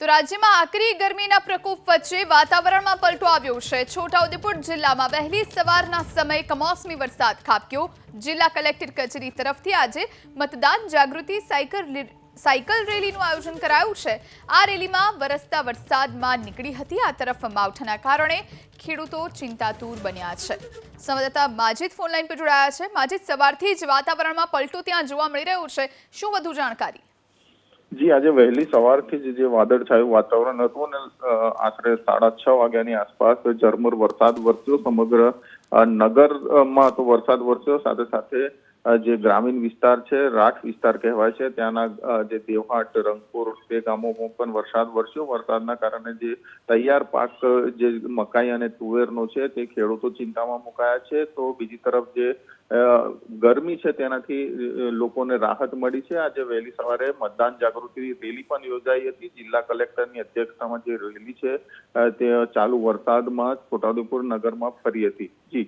તો રાજ્યમાં આકરી ગરમીના પ્રકોપ વચ્ચે વાતાવરણમાં પલટો આવ્યો છે. છોટાઉદેપુર જિલ્લામાં વહેલી સવારના સમયે કમોસમી વરસાદ ખાબક્યો. જિલ્લા કલેક્ટર કચેરી તરફથી આજે મતદાન જાગૃતિ સાયકલ સાયકલ રેલીનું આયોજન કરાયું છે. આ રેલીમાં વરસતા વરસાદમાં નીકળી હતી આ તરફ માવઠાના કારણે ખેડૂતો ચિંતાતુર બન્યા છે. સંવાદદાતા માજીદ ફોનલાઈન પર જોડાયા છે. માજીદ, સવારથી જ વાતાવરણમાં પલટો ત્યાં જોવા મળી રહ્યો છે. શું વધુ જાણકારી? જી, આજે વહેલી સવારથી જ જે વાદળછાયું વાતાવરણ હતું અને આશરે સાડા છ વાગ્યાની આસપાસ ઝરમર વરસાદ વરસ્યો. સમગ્ર નગરમાં તો વરસાદ વરસ્યો. સાથે સાથે જે ગ્રામીણ વિસ્તાર છે, રાઠ વિસ્તાર કહેવાય છે, ત્યાંના જે દેવહાટ, રંગપુર તે ગામોમાં પણ વરસાદ વરસ્યો. વરસાદના કારણે જે તૈયાર પાક, જે મકાઈ અને તુવેરનો છે, તે ખેડૂતો ચિંતામાં મુકાયા છે. તો બીજી તરફ જે ગરમી છે, તેનાથી લોકોને રાહત મળી છે. આજે વહેલી સવારે મતદાન જાગૃતિ રેલી પણ યોજાઈ હતી. જિલ્લા કલેક્ટરની અધ્યક્ષતામાં જે રેલી છે તે ચાલુ વરસાદમાં છોટાઉદેપુર નગરમાં ફરી હતી. જી.